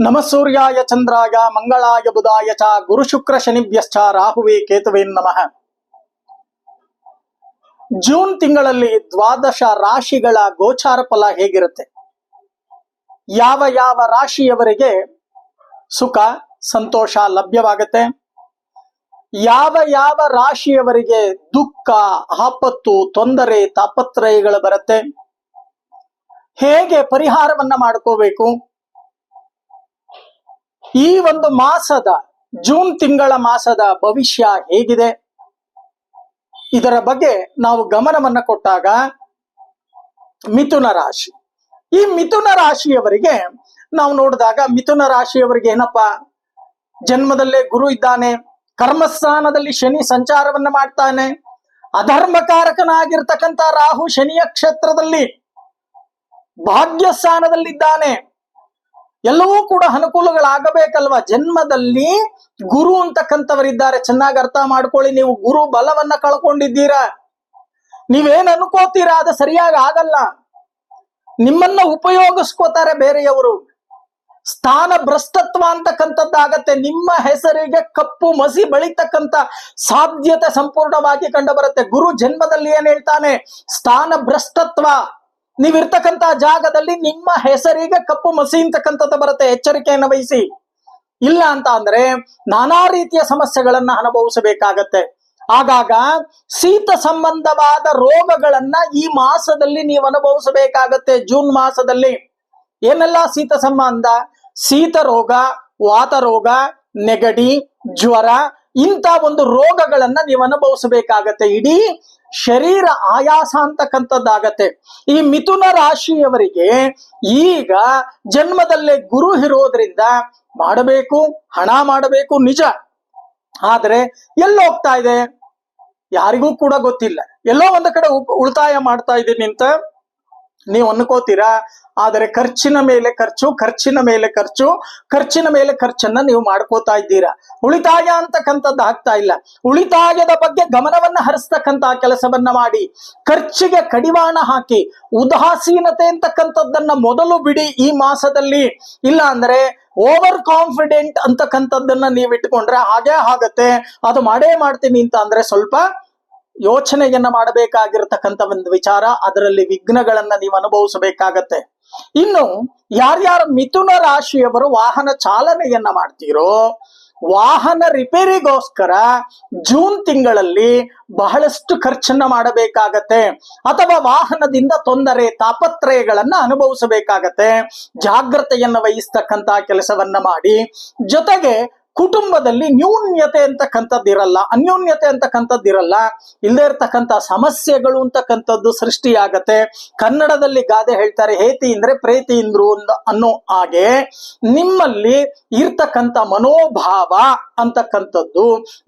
ನಮ ಸೂರ್ಯಾಯ ಚಂದ್ರಾಯ ಮಂಗಳಾಯ ಬುಧಾಯ ಚ ಗುರು ಶುಕ್ರ ಶನಿಭ್ಯಶ್ಚ ರಾಹುವೇ ಕೇತುವೇ ನಮಃ. ಜೂನ್ ತಿಂಗಳಲ್ಲಿ ದ್ವಾದಶ ರಾಶಿಗಳ ಗೋಚಾರ ಫಲ ಹೇಗಿರುತ್ತೆ? ಯಾವ ಯಾವ ರಾಶಿಯವರಿಗೆ ಸುಖ, ಸಂತೋಷ ಲಭ್ಯವಾಗುತ್ತೆ? ಯಾವ ಯಾವ ರಾಶಿಯವರಿಗೆ ದುಃಖ, ಆಪತ್ತು, ತೊಂದರೆ, ತಾಪತ್ರಯಗಳು ಬರುತ್ತೆ? ಹೇಗೆ ಪರಿಹಾರವನ್ನ ಮಾಡ್ಕೋಬೇಕು? ಈ ಒಂದು ಮಾಸದ ಜೂನ್ ತಿಂಗಳ ಮಾಸದ ಭವಿಷ್ಯ ಹೇಗಿದೆ? ಇದರ ಬಗ್ಗೆ ನಾವು ಗಮನವನ್ನ ಕೊಟ್ಟಾಗ ಮಿಥುನ ರಾಶಿ. ಈ ಮಿಥುನ ರಾಶಿಯವರಿಗೆ ನಾವು ನೋಡಿದಾಗ ಮಿಥುನ ರಾಶಿಯವರಿಗೆ ಏನಪ್ಪಾ? ಜನ್ಮದಲ್ಲೇ ಗುರು ಇದ್ದಾನೆ, ಕರ್ಮಸ್ಥಾನದಲ್ಲಿ ಶನಿ ಸಂಚಾರವನ್ನ ಮಾಡ್ತಾನೆ, ಅಧರ್ಮಕಾರಕನಾಗಿರ್ತಕ್ಕಂಥ ರಾಹು ಶನಿಯ ಕ್ಷೇತ್ರದಲ್ಲಿ ಭಾಗ್ಯಸ್ಥಾನದಲ್ಲಿದ್ದಾನೆ ಎಲ್ಲವೂ ಕೂಡ ಅನುಕೂಲಗಳಾಗಬೇಕಲ್ವಾ? ಜನ್ಮದಲ್ಲಿ ಗುರು ಅಂತಕ್ಕಂಥವರಿದ್ದಾರೆ. ಚೆನ್ನಾಗಿ ಅರ್ಥ ಮಾಡ್ಕೊಳ್ಳಿ. ನೀವು ಗುರು ಬಲವನ್ನ ಕಳ್ಕೊಂಡಿದ್ದೀರಾ. ನೀವೇನ್ ಅನ್ಕೋತೀರಾ? ಅದು ಸರಿಯಾಗಿ ಆಗಲ್ಲ. ನಿಮ್ಮನ್ನ ಉಪಯೋಗಿಸ್ಕೋತಾರೆ ಬೇರೆಯವರು. ಸ್ಥಾನ ಭ್ರಷ್ಟತ್ವ ಅಂತಕ್ಕಂಥದ್ದಾಗತ್ತೆ. ನಿಮ್ಮ ಹೆಸರಿಗೆ ಕಪ್ಪು ಮಸಿ ಬಳಿತಕ್ಕಂತ ಸಾಧ್ಯತೆ ಸಂಪೂರ್ಣವಾಗಿ ಕಂಡು ಬರುತ್ತೆ ಗುರು ಜನ್ಮದಲ್ಲಿ ಏನ್ ಹೇಳ್ತಾನೆ? ಸ್ಥಾನ ಭ್ರಷ್ಟತ್ವ ನೀವಿರ್ತಕ್ಕಂತ ಜಾಗದಲ್ಲಿ ನಿಮ್ಮ ಹೆಸರಿಗೆ ಕಪ್ಪು ಮಸಿ ಅಂತಕ್ಕಂಥದ್ದು ಬರುತ್ತೆ. ಎಚ್ಚರಿಕೆಯನ್ನು ವಹಿಸಿ. ಇಲ್ಲ ಅಂತ ಅಂದ್ರೆ ನಾನಾ ರೀತಿಯ ಸಮಸ್ಯೆಗಳನ್ನ ಅನುಭವಿಸಬೇಕಾಗತ್ತೆ. ಆಗಾಗ ಶೀತ ಸಂಬಂಧವಾದ ರೋಗಗಳನ್ನ ಈ ಮಾಸದಲ್ಲಿ ನೀವು ಅನುಭವಿಸಬೇಕಾಗತ್ತೆ. ಜೂನ್ ಮಾಸದಲ್ಲಿ. ಏನೆಲ್ಲ ಶೀತ ಸಂಬಂಧ? ಶೀತ ರೋಗ, ವಾತ ರೋಗ, ನೆಗಡಿ, ಜ್ವರ ಇಂಥ ಒಂದು ರೋಗಗಳನ್ನ ನೀವು ಅನುಭವಿಸಬೇಕಾಗತ್ತೆ. ಇಡೀ ಶರೀರ ಆಯಾಸ ಅಂತಕ್ಕಂಥದ್ದಾಗತ್ತೆ. ಈ ಮಿಥುನ ರಾಶಿಯವರಿಗೆ ಈಗ ಜನ್ಮದಲ್ಲೇ ಗುರು ಇರೋದ್ರಿಂದ ಮಾಡಬೇಕು, ಹಣ ಮಾಡಬೇಕು ನಿಜ. ಆದ್ರೆ ಎಲ್ಲ ಹೋಗ್ತಾ ಇದೆ? ಯಾರಿಗೂ ಕೂಡ ಗೊತ್ತಿಲ್ಲ. ಎಲ್ಲೋ ಒಂದು ಕಡೆ ಉಳಿತಾಯ ಮಾಡ್ತಾ ಇದ್ದೀನಿ ಅಂತ ನೀವು ಅನ್ಕೋತೀರಾ? ಆದರೆ ಖರ್ಚಿನ ಮೇಲೆ ಖರ್ಚು, ಖರ್ಚಿನ ಮೇಲೆ ಖರ್ಚು, ಖರ್ಚಿನ ಮೇಲೆ ಖರ್ಚನ್ನ ನೀವು ಮಾಡ್ಕೋತಾ ಇದ್ದೀರಾ? ಉಳಿತಾಯ ಅಂತಕ್ಕಂಥದ್ದು ಆಗ್ತಾ ಇಲ್ಲ. ಉಳಿತಾಯದ ಬಗ್ಗೆ ಗಮನವನ್ನ ಹರಿಸ್ತಕ್ಕಂತಹ ಕೆಲಸವನ್ನ ಮಾಡಿ. ಖರ್ಚಿಗೆ ಕಡಿವಾಣ ಹಾಕಿ, ಉದಾಸೀನತೆ ಅಂತಕ್ಕಂಥದ್ದನ್ನ ಮೊದಲು ಬಿಡಿ ಈ ಮಾಸದಲ್ಲಿ. ಇಲ್ಲ ಅಂದ್ರೆ ಓವರ್ ಕಾನ್ಫಿಡೆಂಟ್ ಅಂತಕ್ಕಂಥದ್ದನ್ನ ನೀವು ಇಟ್ಕೊಂಡ್ರೆ ಹಾಗೇ ಆಗತ್ತೆ. ಅದು ಮಾಡೇ ಮಾಡ್ತೀನಿ ಅಂತ ಅಂದ್ರೆ ಸ್ವಲ್ಪ ಯೋಚನೆಯನ್ನ ಮಾಡಬೇಕಾಗಿರತಕ್ಕಂಥ ಒಂದು ವಿಚಾರ. ಅದರಲ್ಲಿ ವಿಘ್ನಗಳನ್ನ ನೀವು ಅನುಭವಿಸಬೇಕಾಗತ್ತೆ. ಇನ್ನು ಯಾರ್ಯಾರ ಮಿಥುನ ರಾಶಿಯವರು ವಾಹನ ಚಾಲನೆಯನ್ನ ಮಾಡ್ತೀರೋ, ವಾಹನ ರಿಪೇರಿಗೋಸ್ಕರ ಜೂನ್ ತಿಂಗಳಲ್ಲಿ ಬಹಳಷ್ಟು ಖರ್ಚನ್ನ ಮಾಡಬೇಕಾಗತ್ತೆ. ಅಥವಾ ವಾಹನದಿಂದ ತೊಂದರೆ, ತಾಪತ್ರಯಗಳನ್ನ ಅನುಭವಿಸಬೇಕಾಗತ್ತೆ. ಜಾಗ್ರತೆಯನ್ನು ವಹಿಸ್ತಕ್ಕಂತ ಕೆಲಸವನ್ನ ಮಾಡಿ. ಜೊತೆಗೆ ಕುಟುಂಬದಲ್ಲಿ ನ್ಯೂನ್ಯತೆ ಅಂತಕ್ಕಂಥದ್ದು ಇರಲ್ಲ, ಅನ್ಯೋನ್ಯತೆ ಅಂತಕ್ಕಂಥದ್ದಿರಲ್ಲ ಇಲ್ಲದೇ ಇರ್ತಕ್ಕಂಥ ಸಮಸ್ಯೆಗಳು ಅಂತಕ್ಕಂಥದ್ದು ಸೃಷ್ಟಿಯಾಗತ್ತೆ. ಕನ್ನಡದಲ್ಲಿ ಗಾದೆ ಹೇಳ್ತಾರೆ, ಹೇತಿ ಅಂದ್ರೆ ಪ್ರೇತಿ ಇಂದ್ರು ಅನ್ನೋ ಹಾಗೆ ನಿಮ್ಮಲ್ಲಿ ಇರ್ತಕ್ಕಂಥ ಮನೋಭಾವ ಅಂತಕ್ಕಂಥದ್ದು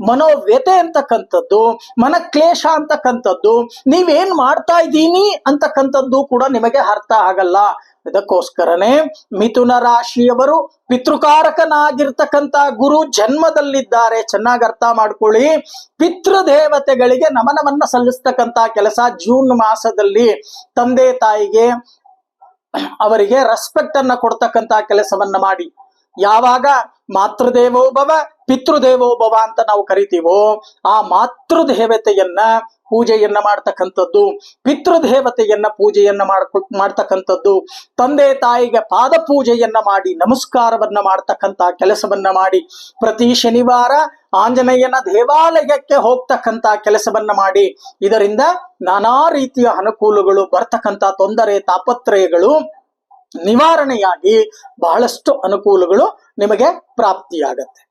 ಮನೋವ್ಯತೆ ಅಂತಕ್ಕಂಥದ್ದು, ಮನಕ್ಲೇಶ ಅಂತಕ್ಕಂಥದ್ದು, ನೀವೇನ್ ಮಾಡ್ತಾ ಇದ್ದೀನಿ ಅಂತಕ್ಕಂಥದ್ದು ಕೂಡ ನಿಮಗೆ ಅರ್ಥ ಆಗಲ್ಲ. ಇದಕ್ಕೋಸ್ಕರನೇ ಮಿಥುನ ರಾಶಿಯವರು ಪಿತೃಕಾರಕನಾಗಿರ್ತಕ್ಕಂತ ಗುರು ಜನ್ಮದಲ್ಲಿದ್ದಾರೆ, ಚೆನ್ನಾಗಿ ಅರ್ಥ ಮಾಡ್ಕೊಳ್ಳಿ. ಪಿತೃದೇವತೆಗಳಿಗೆ ನಮನವನ್ನ ಸಲ್ಲಿಸ್ತಕ್ಕಂತ ಕೆಲಸ ಜೂನ್ ಮಾಸದಲ್ಲಿ ತಂದೆ ತಾಯಿಗೆ ಅವರಿಗೆ ರೆಸ್ಪೆಕ್ಟ್ ಅನ್ನ ಕೊಡ್ತಕ್ಕಂತ ಕೆಲಸವನ್ನ ಮಾಡಿ. ಯಾವಾಗ? ಮಾತೃದೇವೋಭವ ಪಿತೃದೇವೋಭವ ಅಂತ ನಾವು ಕರಿತೀವೋ, ಆ ಮಾತೃದೇವತೆಯನ್ನ ಪೂಜೆಯನ್ನ ಮಾಡ್ತಕ್ಕಂಥದ್ದು, ಪಿತೃದೇವತೆಯನ್ನ ಪೂಜೆಯನ್ನ ಮಾಡ್ಕೊ, ಮಾಡ್ತಕ್ಕಂಥದ್ದು, ತಂದೆ ತಾಯಿಗೆ ಪಾದ ಪೂಜೆಯನ್ನ ಮಾಡಿ, ನಮಸ್ಕಾರವನ್ನ ಮಾಡ್ತಕ್ಕಂಥ ಕೆಲಸವನ್ನ ಮಾಡಿ, ಪ್ರತಿ ಶನಿವಾರ ಆಂಜನೇಯನ ದೇವಾಲಯಕ್ಕೆ ಹೋಗ್ತಕ್ಕಂಥ ಕೆಲಸವನ್ನ ಮಾಡಿ, ಇದರಿಂದ ನಾನಾ ರೀತಿಯ ಅನುಕೂಲಗಳು ಬರ್ತಕ್ಕಂಥ ತೊಂದರೆ, ತಾಪತ್ರಯಗಳು ನಿವಾರಣೆಯಾಗಿ ಬಹಳಷ್ಟು ಅನುಕೂಲಗಳು ನಿಮಗೆ ಪ್ರಾಪ್ತಿಯಾಗತ್ತೆ.